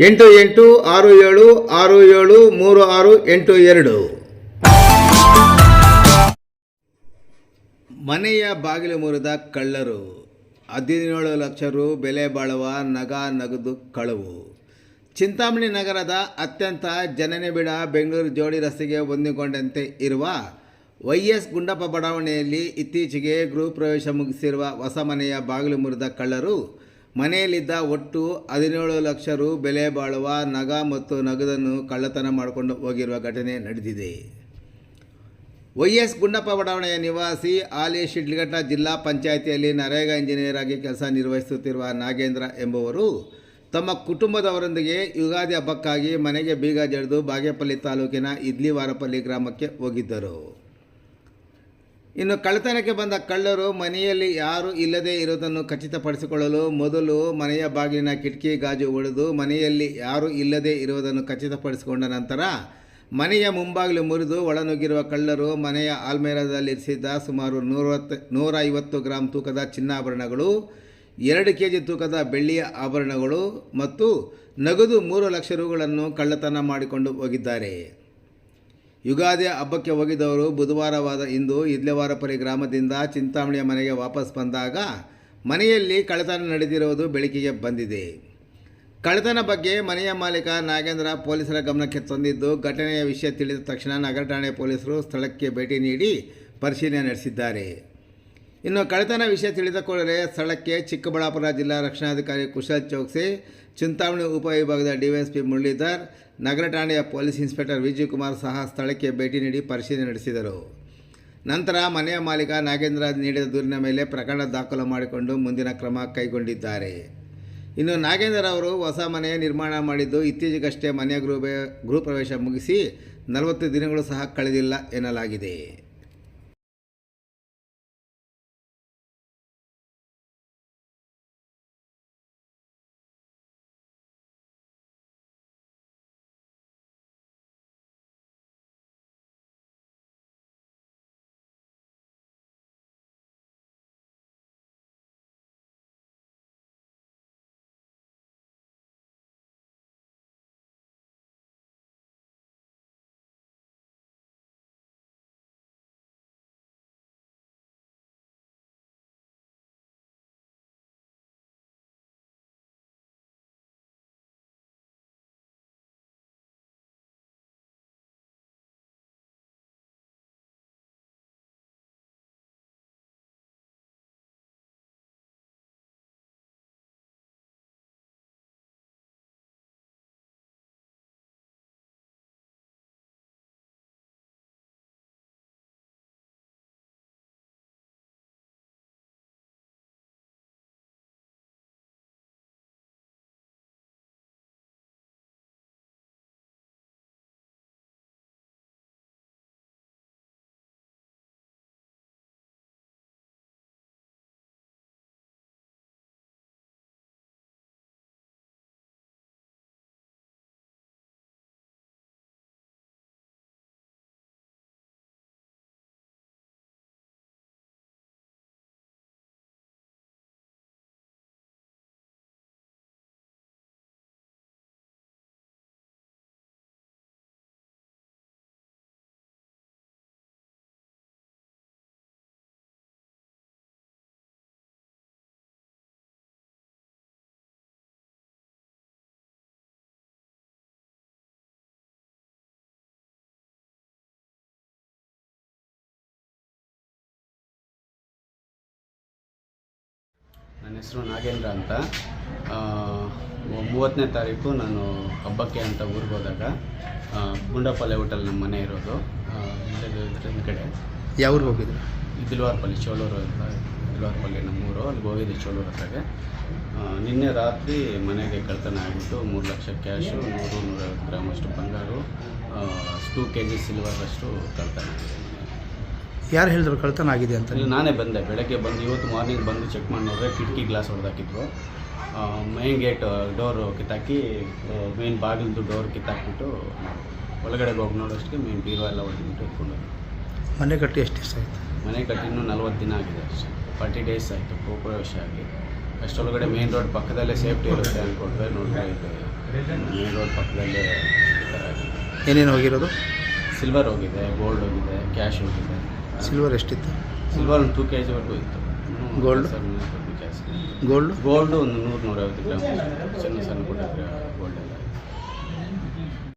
ಎಂಟು ಎಂಟು ಆರು ಏಳು ಆರು ಏಳು, ಮೂರು ಆರು, ಎಂಟು ಎರಡು. ಮನೆಯ ಬಾಗಿಲು ಮುರಿದ ಕಳ್ಳರು. ಹದಿನೇಳು ಲಕ್ಷ ರು ಬೆಲೆ ಬಾಳುವ ನಗ ನಗದು ಕಳವು. ಚಿಂತಾಮಣಿ ನಗರದ ಅತ್ಯಂತ ಜನನಿಬಿಡ ಬೆಂಗಳೂರು ಜೋಡಿ ರಸ್ತೆಗೆ ಹೊಂದಿಕೊಂಡಂತೆ ಇರುವ ವೈ ಎಸ್ ಗುಂಡಪ್ಪ ಬಡಾವಣೆಯಲ್ಲಿ ಇತ್ತೀಚೆಗೆ ಗೃಹ ಪ್ರವೇಶ ಮುಗಿಸಿರುವ ಹೊಸ ಮನೆಯ ಬಾಗಿಲು ಮುರಿದ ಕಳ್ಳರು ಮನೆಯಲ್ಲಿದ್ದ ಒಟ್ಟು ಹದಿನೇಳು ಲಕ್ಷ ರು ಬೆಲೆ ಬಾಳುವ ನಗ ಮತ್ತು ನಗದನ್ನು ಕಳ್ಳತನ ಮಾಡಿಕೊಂಡು ಹೋಗಿರುವ ಘಟನೆ ನಡೆದಿದೆ. ವೈ ಎಸ್ ಗುಂಡಪ್ಪ ಬಡಾವಣೆಯ ನಿವಾಸಿ ಆಲಿ ಶಿಡ್ಲಘಟ್ಟ ಜಿಲ್ಲಾ ಪಂಚಾಯಿತಿಯಲ್ಲಿ ನರೇಗಾ ಇಂಜಿನಿಯರ್ ಆಗಿ ಕೆಲಸ ನಿರ್ವಹಿಸುತ್ತಿರುವ ನಾಗೇಂದ್ರ ಎಂಬುವರು ತಮ್ಮ ಕುಟುಂಬದವರೊಂದಿಗೆ ಯುಗಾದಿ ಹಬ್ಬಕ್ಕಾಗಿ ಮನೆಗೆ ಬೀಗ ಜಡಿದು ಬಾಗೇಪಲ್ಲಿ ತಾಲೂಕಿನ ಇದ್ಲಿವಾರಪಲ್ಲಿ ಗ್ರಾಮಕ್ಕೆ ಹೋಗಿದ್ದರು. ಇನ್ನು ಕಳ್ಳತನಕ್ಕೆ ಬಂದ ಕಳ್ಳರು ಮನೆಯಲ್ಲಿ ಯಾರು ಇಲ್ಲದೇ ಇರುವುದನ್ನು ಖಚಿತಪಡಿಸಿಕೊಳ್ಳಲು ಮೊದಲು ಮನೆಯ ಬಾಗಿಲಿನ ಕಿಟಕಿ ಗಾಜು ಒಡೆದು ಮನೆಯಲ್ಲಿ ಯಾರು ಇಲ್ಲದೇ ಇರುವುದನ್ನು ಖಚಿತಪಡಿಸಿಕೊಂಡ ನಂತರ ಮನೆಯ ಮುಂಬಾಗಿಲು ಮುರಿದು ಒಳನುಗ್ಗಿರುವ ಕಳ್ಳರು ಮನೆಯ ಆಲ್ಮೇರಾದಲ್ಲಿರಿಸಿದ್ದ ಸುಮಾರು ನೂರವತ್ತು ನೂರ ಐವತ್ತು ಗ್ರಾಂ ತೂಕದ ಚಿನ್ನಾಭರಣಗಳು, ಎರಡು ಕೆ ಜಿ ತೂಕದ ಬೆಳ್ಳಿಯ ಆಭರಣಗಳು ಮತ್ತು ನಗದು ಮೂರು ಲಕ್ಷ ರೂಗಳನ್ನು ಕಳ್ಳತನ ಮಾಡಿಕೊಂಡು ಹೋಗಿದ್ದಾರೆ. ಯುಗಾದಿ ಹಬ್ಬಕ್ಕೆ ಹೋಗಿದ್ದವರು ಬುಧವಾರವಾದ ಇಂದು ಇದ್ಲೆವಾರಪುರಿ ಗ್ರಾಮದಿಂದ ಚಿಂತಾಮಣಿಯ ಮನೆಗೆ ವಾಪಸ್ ಬಂದಾಗ ಮನೆಯಲ್ಲಿ ಕಳ್ಳತನ ನಡೆದಿರುವುದು ಬೆಳಕಿಗೆ ಬಂದಿದೆ. ಕಳ್ಳತನ ಬಗ್ಗೆ ಮನೆಯ ಮಾಲೀಕ ನಾಗೇಂದ್ರ ಪೊಲೀಸರ ಗಮನಕ್ಕೆ ತಂದಿದ್ದು ಘಟನೆಯ ವಿಷಯ ತಿಳಿದ ತಕ್ಷಣ ನಗರ ಠಾಣೆ ಪೊಲೀಸರು ಸ್ಥಳಕ್ಕೆ ಭೇಟಿ ನೀಡಿ ಪರಿಶೀಲನೆ ನಡೆಸಿದ್ದಾರೆ. ಇನ್ನು ಕಳೆತನ ವಿಷಯ ತಿಳಿದ ಸ್ಥಳಕ್ಕೆ ಚಿಕ್ಕಬಳ್ಳಾಪುರ ಜಿಲ್ಲಾ ರಕ್ಷಣಾಧಿಕಾರಿ ಕುಶಲ್ ಚೌಕ್ಸಿ, ಚಿಂತಾಮಣಿ ಉಪವಿಭಾಗದ ಡಿವೈಎಸ್ಪಿ ಮುರಳೀಧರ್, ನಗರ ಠಾಣೆಯ ಪೊಲೀಸ್ ಇನ್ಸ್ಪೆಕ್ಟರ್ ವಿಜಯ್ ಕುಮಾರ್ ಸಹ ಸ್ಥಳಕ್ಕೆ ಭೇಟಿ ನೀಡಿ ಪರಿಶೀಲನೆ ನಡೆಸಿದರು. ನಂತರ ಮನೆಯ ಮಾಲೀಕ ನಾಗೇಂದ್ರ ನೀಡಿದ ದೂರಿನ ಮೇಲೆ ಪ್ರಕರಣ ದಾಖಲು ಮಾಡಿಕೊಂಡು ಮುಂದಿನ ಕ್ರಮ ಕೈಗೊಂಡಿದ್ದಾರೆ. ಇನ್ನು ನಾಗೇಂದ್ರ ಅವರು ಹೊಸ ಮನೆ ನಿರ್ಮಾಣ ಮಾಡಿದ್ದು ಇತ್ತೀಚೆಗಷ್ಟೇ ಮನೆಯ ಗೃಹ ಗೃಹ ಪ್ರವೇಶ ಮುಗಿಸಿ ನಲವತ್ತು ದಿನಗಳು ಸಹ ಕಳೆದಿಲ್ಲ ಎನ್ನಲಾಗಿದೆ. ನನ್ನ ಹೆಸರು ನಾಗೇಂದ್ರ ಅಂತ. ಮೂವತ್ತನೇ ತಾರೀಕು ನಾನು ಹಬ್ಬಕ್ಕೆ ಅಂತ ಊರಿಗೆ ಹೋದಾಗ ಆ, ಗುಂಡಪಲ್ಲೆ ಹೋಟೆಲ್ ನಮ್ಮ ಮನೆ ಇರೋದು. ಆ, ಕಡೆ? ಯಾವ ಊರಿಗೆ ಇದಿಲ್ವಾರ್ಪಲ್ಲಿ ಚೋಳೂರು ಅಂತ ಇದಿಲ್ವಾರ್ಪಲ್ಲಿ ನಮ್ಮೂರು. ಅಲ್ಲಿಗೆ ಹೋಗಿದ್ದೆ ಚೋಳೂರು ಹತ್ರಗೆ. ನಿನ್ನೆ ರಾತ್ರಿ ಮನೆಗೆ ಕಳ್ತನ ಆಗಿಬಿಟ್ಟು ಮೂರು ಲಕ್ಷ ಕ್ಯಾಶು ನೂರು ನೂರೈವತ್ತು ಗ್ರಾಮಷ್ಟು ಬಂಗಾರು ಟೂ ಕೆ ಜಿ ಸಿಲ್ವರ್ ಅಷ್ಟು ಕಳ್ತನ ಆಗಿದೆ ಯಾರು ಹೇಳಿದ್ರು ಕಳ್ತನ ಆಗಿದೆ ಅಂತ ಇಲ್ಲಿ ನಾನೇ ಬಂದೆ. ಬೆಳಗ್ಗೆ ಬಂದು ಇವತ್ತು ಮಾರ್ನಿಂಗ್ ಬಂದು ಚೆಕ್ ಮಾಡಿ ನೋಡಿದ್ರೆ ಕಿಟಕಿ ಗ್ಲಾಸ್ ಹೊಡೆದಾಕಿದ್ರು. ಮೈನ್ ಗೇಟ್ ಡೋರು ಕಿತ್ತಾಕಿ ಮೇನ್ ಬಾಗಿಲ್ದು ಡೋರ್ ಕಿತ್ತಾಕ್ಬಿಟ್ಟು ಒಳಗಡೆ ಹೋಗಿ ನೋಡೋಷ್ಟಕ್ಕೆ ಮೇನ್ ಬೀರೋ ಎಲ್ಲ ಹೊಡೆದ್ಬಿಟ್ಟು ಇಟ್ಕೊಂಡು ಮನೆ ಕಟ್ಟಿ ಎಷ್ಟು ದಿವಸ ಆಯಿತು? ಮನೆ ಕಟ್ಟಿ ಇನ್ನೂ ನಲ್ವತ್ತು ದಿನ ಆಗಿದೆ ಅಷ್ಟೇ. ಫಾರ್ಟಿ ಡೇಸ್ ಆಯಿತು ಪ್ರವೇಶ ಆಗಿ. ಅಷ್ಟೊಳಗಡೆ ಮೇನ್ ರೋಡ್ ಪಕ್ಕದಲ್ಲೇ ಸೇಫ್ಟಿ ಇರುತ್ತೆ ಅಂದ್ಕೊಂಡ್ರೆ ನೋಡ್ತಾ ಇದು ಮೇನ್ ರೋಡ್ ಪಕ್ಕದಲ್ಲೇ ಏನೇನು ಹೋಗಿರೋದು? ಸಿಲ್ವರ್ ಹೋಗಿದೆ ಗೋಲ್ಡ್ ಹೋಗಿದೆ ಕ್ಯಾಶ್ ಹೋಗಿದೆ. ಸಿಲ್ವರ್ ಎಷ್ಟಿತ್ತು? ಸಿಲ್ವರ್ ಒಂದು ಟೂ ಕೆ ಜಿವರೆಗೂ ಇತ್ತು. Gold gold gold gold gold ಒಂದು ನೂರು ನೂರೈವತ್ತು ಗ್ರಾಮ್ ಸಣ್ಣ ಸಣ್ಣ ಪುಟ್ಟ ಗೋಲ್ಡ್